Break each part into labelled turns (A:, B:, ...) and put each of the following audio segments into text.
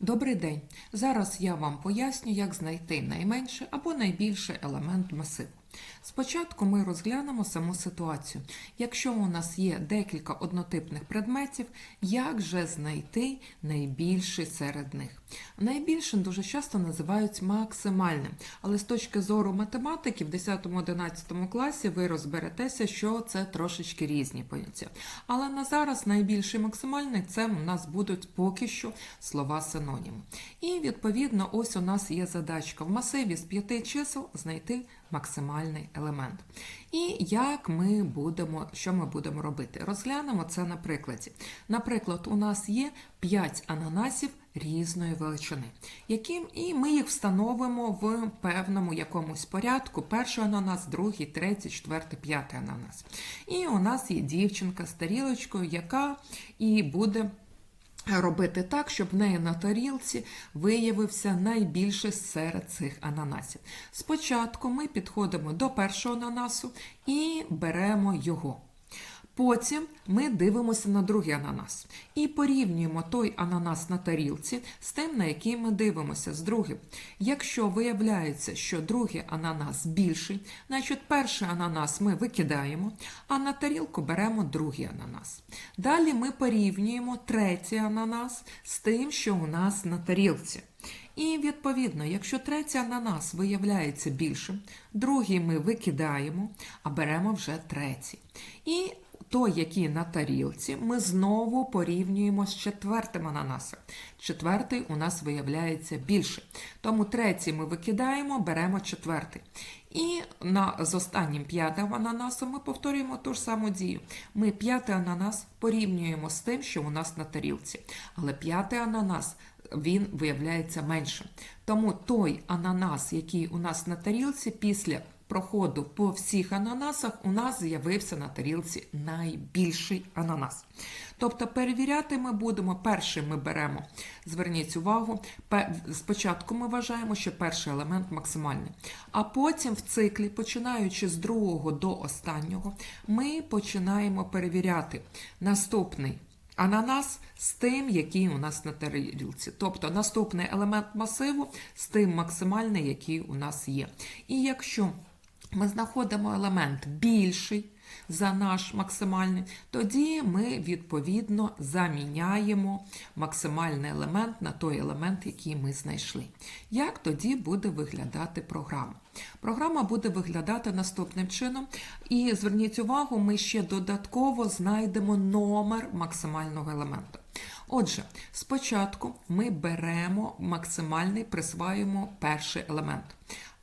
A: Добрий день! Зараз я вам поясню, як знайти найменше або найбільший елемент масиву. Спочатку ми розглянемо саму ситуацію. Якщо у нас є декілька однотипних предметів, як же знайти найбільший серед них? Найбільшим дуже часто називають максимальним, але з точки зору математики в 10-11 класі ви розберетеся, що це трошечки різні поняття. Але на зараз найбільший максимальний це у нас будуть поки що слова синоніми. І відповідно, ось у нас є задачка в масиві з п'яти чисел знайти максимальний елемент. І як ми будемо, що ми будемо робити? Розглянемо це на прикладі. Наприклад, у нас є 5 ананасів різної величини, яким і ми їх встановимо в певному якомусь порядку: перший ананас, другий, третій, четвертий, п'ятий ананас. І у нас є дівчинка з тарілочкою, яка і буде. Робити так, щоб в неї на тарілці виявився найбільше серед цих ананасів. Спочатку ми підходимо до першого ананасу і беремо його. Потім ми дивимося на другий ананас і порівнюємо той ананас на тарілці з тим, на який ми дивимося з другим. Якщо виявляється, що другий ананас більший, значить перший ананас ми викидаємо, а на тарілку беремо другий ананас. Далі ми порівнюємо третій ананас з тим, що у нас на тарілці. І відповідно, якщо третій ананас виявляється більшим, другий ми викидаємо, а беремо вже третій. І той, який на тарілці, ми знову порівнюємо з четвертим ананасом. Четвертий у нас виявляється більше. Тому третій ми викидаємо, беремо четвертий. І на, з останнім п'ятим ананасом ми повторюємо ту ж саму дію. Ми п'ятий ананас порівнюємо з тим, що у нас на тарілці. Але п'ятий ананас він виявляється меншим. Тому той ананас, який у нас на тарілці, після проходу по всіх ананасах у нас з'явився на тарілці найбільший ананас. Тобто перевіряти ми будемо, перший ми беремо, зверніть увагу, спочатку ми вважаємо, що перший елемент максимальний. А потім в циклі, починаючи з другого до останнього, ми починаємо перевіряти наступний. Ананас з тим, який у нас на тарілці. Тобто наступний елемент масиву з тим максимальний, який у нас є. І якщо ми знаходимо елемент більший за наш максимальний, тоді ми відповідно заміняємо максимальний елемент на той елемент, який ми знайшли. Як тоді буде виглядати програма? Програма буде виглядати наступним чином. І зверніть увагу, ми ще додатково знайдемо номер максимального елементу. Отже, спочатку ми беремо максимальний, присваємо перший елемент.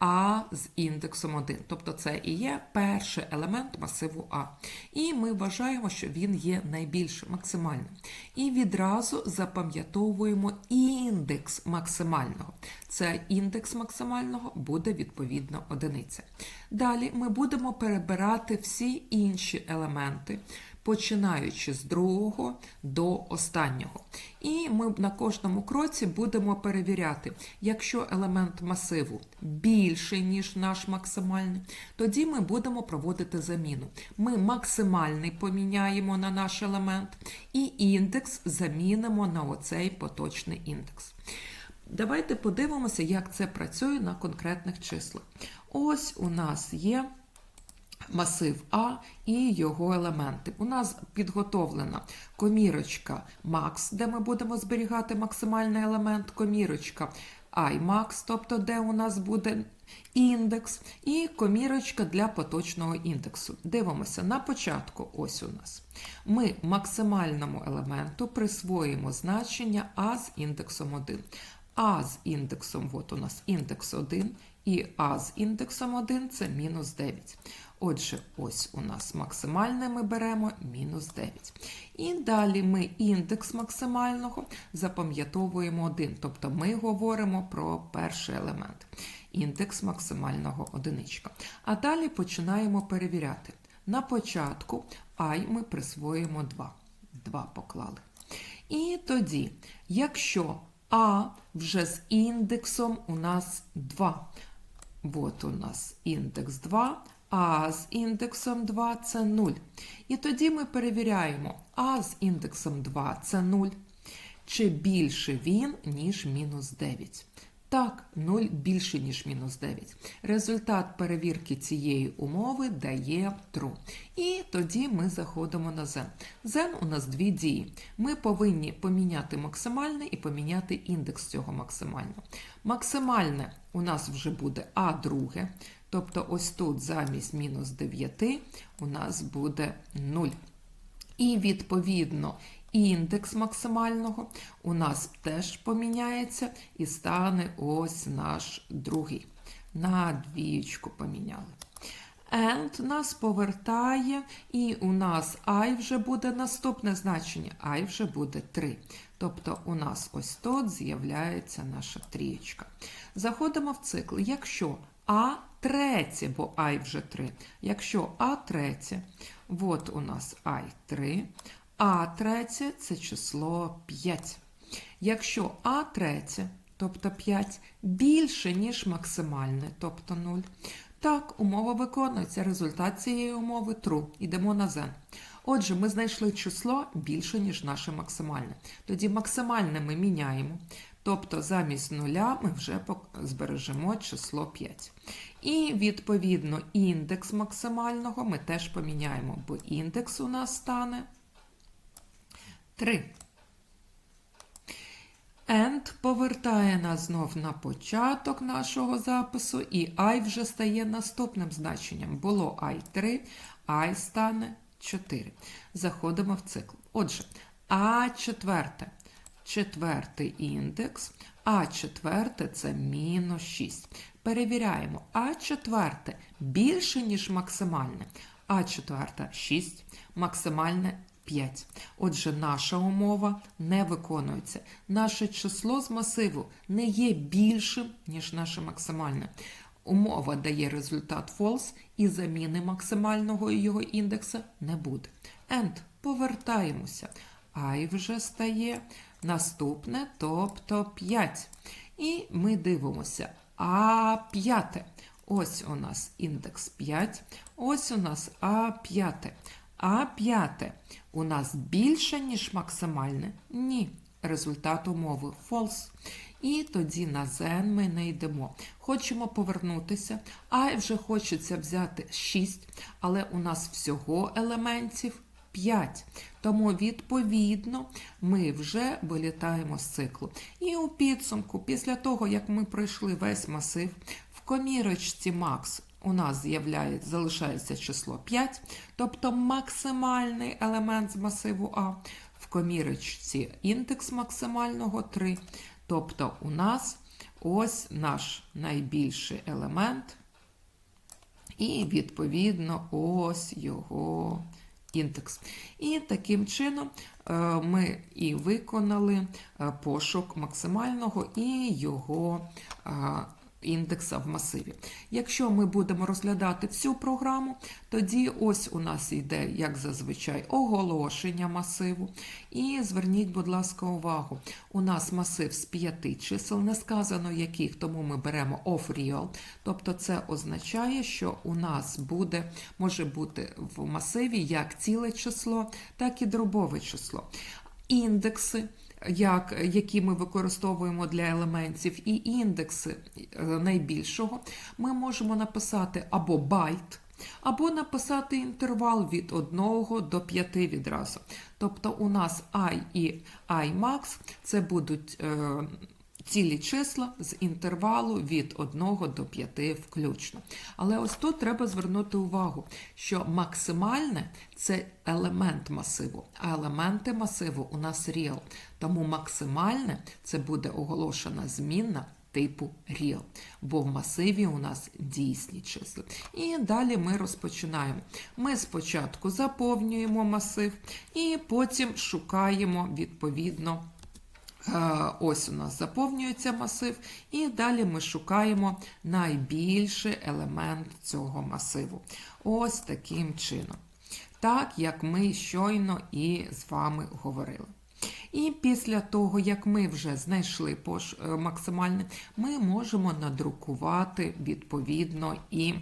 A: А з індексом 1. Тобто це і є перший елемент масиву А. І ми вважаємо, що він є найбільшим, максимальним. І відразу запам'ятовуємо індекс максимального. Це індекс максимального буде відповідно одиниця. Далі ми будемо перебирати всі інші елементи починаючи з другого до останнього. І ми на кожному кроці будемо перевіряти, якщо елемент масиву більший, ніж наш максимальний, тоді ми будемо проводити заміну. Ми максимальний поміняємо на наш елемент, і індекс замінимо на оцей поточний індекс. Давайте подивимося, як це працює на конкретних числах. Ось у нас є масив А і його елементи. У нас підготовлена комірочка Max, де ми будемо зберігати максимальний елемент, комірочка iMax, тобто де у нас буде індекс, і комірочка для поточного індексу. Дивимося на початку, ось у нас. Ми максимальному елементу присвоїмо значення А з індексом 1. А з індексом, от у нас індекс 1, і А з індексом 1 це мінус 9. Отже, ось у нас максимальне ми беремо мінус 9. І далі ми індекс максимального запам'ятовуємо 1. Тобто ми говоримо про перший елемент. Індекс максимального одиничка. А далі починаємо перевіряти. На початку I ми присвоїмо 2. 2 поклали. І тоді, якщо А вже з індексом у нас 2. От у нас індекс 2, а з індексом 2 це 0. І тоді ми перевіряємо, а з індексом 2 це 0. чи більше він, ніж мінус 9. Так, 0 більше, ніж мінус 9. Результат перевірки цієї умови дає true. І тоді ми заходимо на zen. Zen у нас дві дії. Ми повинні поміняти максимальне і поміняти індекс цього максимального. Максимальне у нас вже буде А друге. Тобто ось тут замість мінус 9 у нас буде 0. І відповідно індекс максимального у нас теж поміняється і стане ось наш другий. На двієчку поміняли. And нас повертає, і у нас I вже буде наступне значення, I вже буде 3. Тобто у нас ось тут з'являється наша трієчка. Заходимо в цикл. Якщо А третє, бо I вже 3. Якщо А третє, от у нас I 3, А третє це число 5. Якщо А третє, тобто 5, більше, ніж максимальне, тобто 0, так, умова виконується. Результат цієї умови true. Йдемо на zen. Отже, ми знайшли число більше, ніж наше максимальне. Тоді максимальне ми міняємо. Тобто замість нуля ми вже збережемо число 5. І відповідно індекс максимального ми теж поміняємо, бо індекс у нас стане 3. And повертає нас знов на початок нашого запису, і I вже стає наступним значенням. Було I 3, I стане 4. Заходимо в цикл. Отже, А четверте. Четвертий індекс. А четверте це мінус 6. Перевіряємо. А четверте більше, ніж максимальне. А четверте 6, максимальне 5. Отже, наша умова не виконується. Наше число з масиву не є більшим, ніж наше максимальне. Умова дає результат false і заміни максимального його індекса не буде. And повертаємося. I вже стає наступне, тобто 5. І ми дивимося. А п'яте. Ось у нас індекс 5. Ось у нас А п'яте. А п'яте у нас більше, ніж максимальне? Ні. Результат умови false. І тоді на zen ми не йдемо. Хочемо повернутися, а вже хочеться взяти 6, але у нас всього елементів 5. Тому, відповідно, ми вже вилітаємо з циклу. І у підсумку, після того, як ми пройшли весь масив, в комірочці Max у нас з'являється, залишається число 5, тобто максимальний елемент з масиву А. В комірочці індекс максимального 3. Тобто у нас ось наш найбільший елемент, і, відповідно, ось його індекс. І таким чином е, ми і виконали е, пошук максимального і його е, індекса в масиві. Якщо ми будемо розглядати всю програму, тоді ось у нас йде, як зазвичай, оголошення масиву. І зверніть, будь ласка, увагу, у нас масив з п'яти чисел, не сказано яких, тому ми беремо of real. Тобто це означає, що у нас буде, може бути в масиві як ціле число, так і дробове число. Індекси як, які ми використовуємо для елементів, і індекси е, найбільшого, ми можемо написати або байт, або написати інтервал від 1 до 5 відразу. Тобто у нас і і imax це будуть е, цілі числа з інтервалу від 1 до 5 включно. Але ось тут треба звернути увагу, що максимальне це елемент масиву, а елементи масиву у нас real. Тому максимальне це буде оголошена змінна типу real, бо в масиві у нас дійсні числа. І далі ми розпочинаємо. Ми спочатку заповнюємо масив і потім шукаємо відповідно. Е, Ось у нас заповнюється масив, і далі ми шукаємо найбільший елемент цього масиву. Ось таким чином. Так, як ми щойно і з вами говорили. І після того, як ми вже знайшли пош... е, максимальне, ми можемо надрукувати відповідно і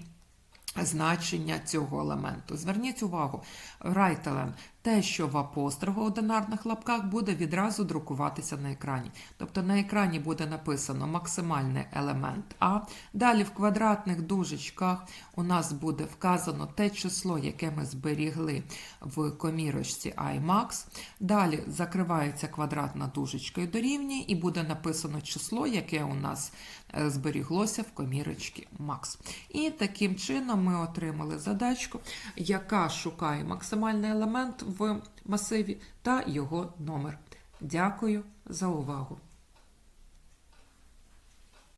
A: значення цього елементу. Зверніть увагу, element те, що в апострофах одинарних лапках буде відразу друкуватися на екрані. Тобто на екрані буде написано максимальний елемент А. Далі в квадратних дужечках у нас буде вказано те число, яке ми зберігли в комірочці iMax. Далі закривається квадратна дужечка і дорівнює, і буде написано число, яке у нас е, зберіглося в комірочці Max. І таким чином ми отримали задачку, яка шукає максимальний елемент в масиві та його номер. Дякую за увагу!